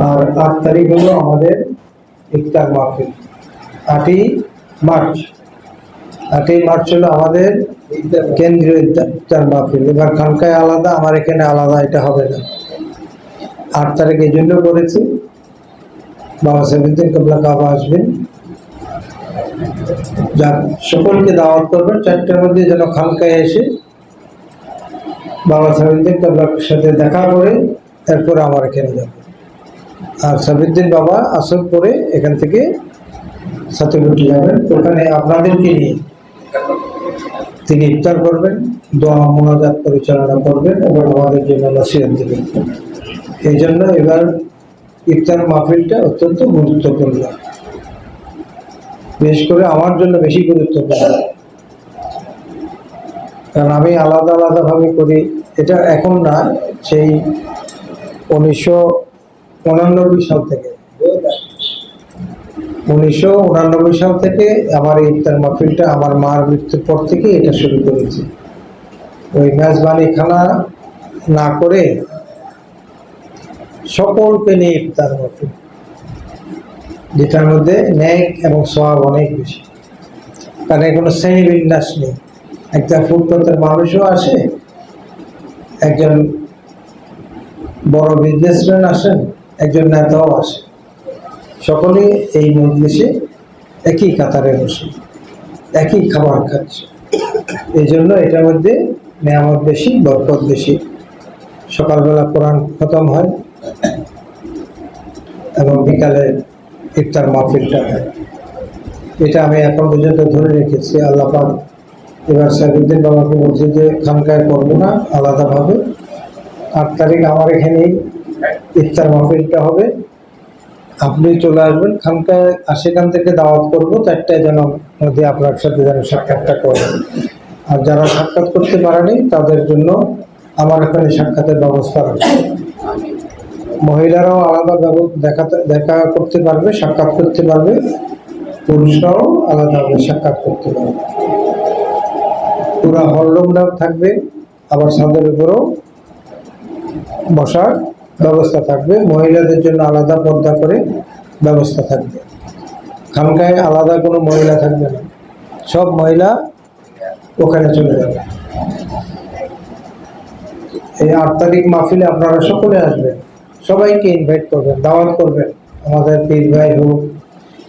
আর আট তারিখ হলো আমাদের ইফতার মাহফিল। আটই মার্চ। আটই মার্চ হলো আমাদের কেন্দ্রীয় ইফতার- মাহফিল। এবার খানকায় আলাদা, আমার এখানে আলাদা, এটা হবে না। আট তারিখ এই জন্য করেছি। বাবা সাহেবুদ্দিন কবলা কাবা আসবেন। যাক সকলকে দাওয়াত করবেন চারটার মধ্যে যেন খানকায় এসে বাবা সাহেবুদ্দিন কবলার সাথে দেখা করে এরপরে আমার এখানে যাবে। আর সাবিদ্দিন বাবা আসর করে এখান থেকে সাথীগুটি যাবেন ওখানে আপনাদেরকে নিয়ে তিনি ইফতার করবেন, দোয়া, মোনাজাত পরিচালনা করবেন এবং আমাদের জন্য নসিহত দেবেন। এই জন্য এবার ইফতার মাহফিলটা অত্যন্ত গুরুত্বপূর্ণ। বিশেষ করে আমার জন্য বেশি গুরুত্বপূর্ণ। কারণ আমি আলাদা আলাদাভাবে করি। এটা এখন না, সেই উনিশশো উনানব্বই সাল থেকে। উনিশশো উনানব্বই সাল থেকে আমার ইফতার মাহফিলটা আমার মার মৃত্যুর পর থেকে এটা শুরু করেছি। ওই মেজবানি খানা না করে সকলকে নিয়ে ইফতার মাহফিল, যেটার মধ্যে ন্যায় এবং সব অনেক বেশি। কারণ কোনো শ্রেণি বিন্যাস নেই। একটা ফুটপাতের মানুষও আসে, একজন বড় বিজনেসম্যান আসেন একজন নেতাও আসে। সকলে এই মজলিসে একই কাতারে বসে, একই খাবার খাচ্ছে। এই জন্য এটার মধ্যে নিয়ামত বেশি, বরকত বেশি। সকালবেলা কোরআন খতম হয় এবং বিকালে ইফতার মাহফিলটা হয়। এটা আমি এখন পর্যন্ত ধরে রেখেছি। আল্লাহ পাক এবার সাইফুদ্দিন বাবাকে বলছি যে, খানকায় করব না, আলাদাভাবে। আট তারিখ আমার এখানেই ইফতার মাহফিলটা হবে। আপনি চলে আসবেন। খানকায় সেখান থেকে দাওয়াত করব। চারটায় যেন মধ্যে আপনার সাথে যেন সাক্ষাৎটা করবেন আর যারা সাক্ষাৎ করতে পারেনি, তাদের জন্য আমার এখানে সাক্ষাতের ব্যবস্থা আছে মহিলারাও আলাদা দেখাতে দেখা করতে পারবে, সাক্ষাৎ করতে পারবে। পুরুষরাও আলাদাভাবে সাক্ষাৎ করতে পারবে। পুরো হলরুমটা থাকবে। আবার ছাদের উপরেও বসার ব্যবস্থা থাকবে। মহিলাদের জন্য আলাদা পর্দা করে ব্যবস্থা থাকবে। খানকায় আলাদা কোনো মহিলা থাকবে না। সব মহিলা ওখানে চলে যাবে। এই আট তারিখ মাহফিলে আপনারা সকলে আসবেন। সবাইকে ইনভাইট করবেন, দাওয়াত করবেন। আমাদের পীর ভাই হোক,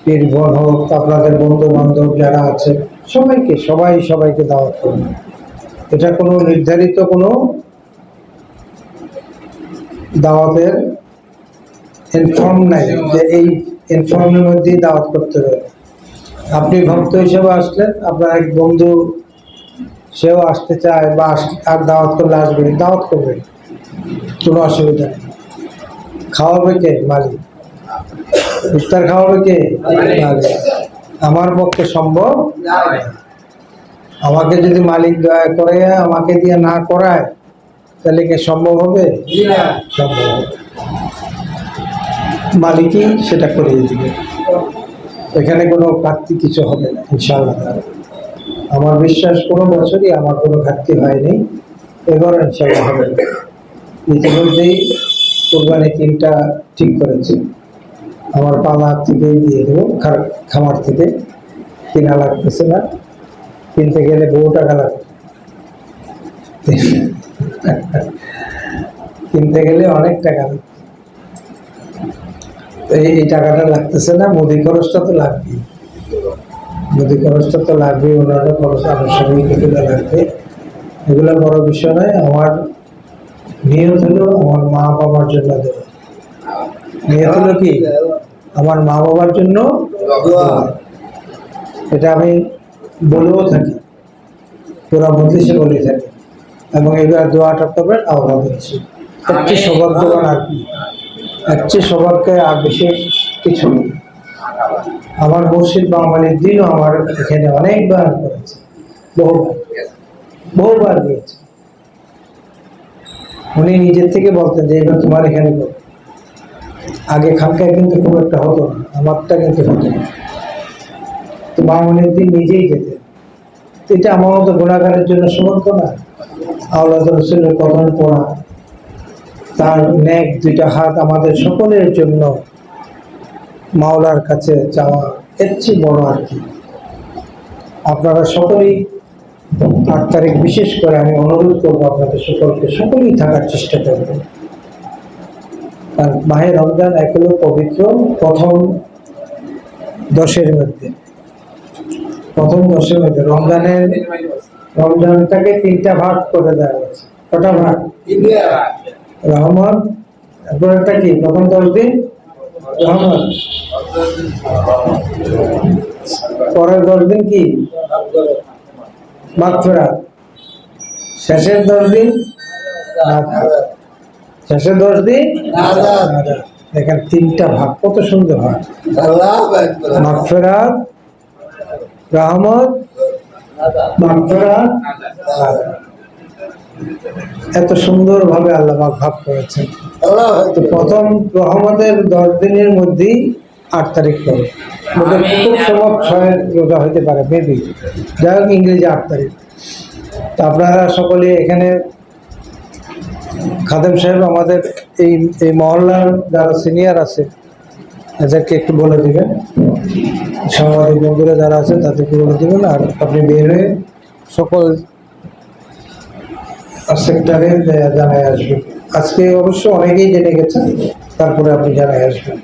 পীর বোন হোক, আপনাদের বন্ধু বান্ধব যারা আছে, সবাইকে, সবাই সবাইকে দাওয়াত করবেন। এটা কোনো নির্ধারিত কোনো দাওয়াতের ইনফর্ম নাই, যে এই ইনফর্মের মধ্যেই দাওয়াত করতে হবে। আপনি ভক্ত হিসেবে আসলেন আপনার এক বন্ধু, সেও আসতে চায় বা আর দাওয়াত করলে আসবে দাওয়াত করবেন কোনো অসুবিধা নেই। খাওয়াবে কে? মালিক। ইফতার খাওয়াবে কে? আমার পক্ষে সম্ভব? আমাকে যদি মালিক দয়া করে, আমাকে দিয়ে না করায় তাহলে কি সম্ভব হবে? সম্ভব হবে। মালিকই সেটা করিয়ে দিবে। এখানে কোনো ঘাটতি কিছু হবে না ইনশাআল্লাহ। আমার বিশ্বাস কোনো বছরই আমার কোনো ঘাটতি হয়নি। এবার ইনশাআল্লাহ হবে। না ইতিমধ্যেই কোরবানি তিনটা ঠিক করেছি। আমার পালা থেকে দিয়ে দেবো খামার থেকে। কিনা লাগতেছে না। কিনতে গেলে বহু টাকা লাগবে। কিনতে গেলে অনেক টাকা এই টাকাটা লাগতেছে না, মুদি খরচটা তো লাগবেই মুদি খরচটা তো লাগবেই অন্যান্য খরচ আনুষঙ্গিক এগুলো লাগবে। এগুলো বড় বিষয় নয়, আমার নিয়ত হলো আমার মা বাবার জন্য দেওয়া। নিয়ত হলো কি? আমার মা বাবার জন্য এটা আমি বলেও থাকি, পুরা সে বলে থাকি। এবং এবার দোয়াটা করবেন আল্লাহ দিচ্ছি একটি সৌভাগ্যবান আর কি। চেয়ে সৌভাগ্যে আর বেশি কিছু নেই। আমার মুর্শিদ বাঙালির দিনও আমার এখানে অনেকবার করেছে বহুবার বহুবার উনি নিজের থেকে বলতেন যে, এবার তোমার এখানে করো। আগে খানকায় কিন্তু খুব একটা হতো না, আমারটা কিন্তু হতো না। তো বাঙালির দিন নিজেই যেতেন। এটা আমার মতো গুণাগারের জন্য সমর্থ না আল্লাহ রসুলের কদম পড়া, তার নেক দুইটা হাত আমাদের সকলের জন্য মাওলার কাছে চাওয়া, এর চেয়ে বড় আর কি। আপনারা সকলেই আট তারিখ বিশেষ করে আমি অনুরোধ করব আপনাদের সকলকে, সকলেই থাকার চেষ্টা করবেন আর মাহে রমজান এক হলো পবিত্র প্রথম দশের মধ্যে। প্রথম দশের মধ্যে রমজানের রমজানটাকে তিনটা ভাগ করে দেওয়া হয়েছে। কটা ভাগ? রহমান তারপর একটা কি? প্রথম দশ দিন রহমান। পরের দশ দিন কি? মাগফিরাত। শেষের দশ দিন। শেষের দশ দিন। দেখেন তিনটা ভাগ। কত সুন্দর ভাগ। মাগফিরাত রহমত মাগফিরাত। এত সুন্দর ভাবে আল্লাহ ভাব করেছেন। তো প্রথম রহমতের দশ দিনের মধ্যেই আট তারিখ পরে খুব সম্ভব ছয় রোজা হতে পারে মেবি যাই হোক ইংরেজি আট তারিখ। তো আপনারা সকলে এখানে খাদেম সাহেব আমাদের এই এই মহল্লার যারা সিনিয়র আছে এদেরকে একটু বলে দিবেন। সাংবাদিক বন্ধুরা যারা আছেন তাদেরকে বলে দেবেন আর আপনি বের হয়ে সকল সেক্টরে জানাই আসবেন। আজকে অবশ্য অনেকেই জেনে গেছেন, তারপরে আপনি জানাই আসবেন।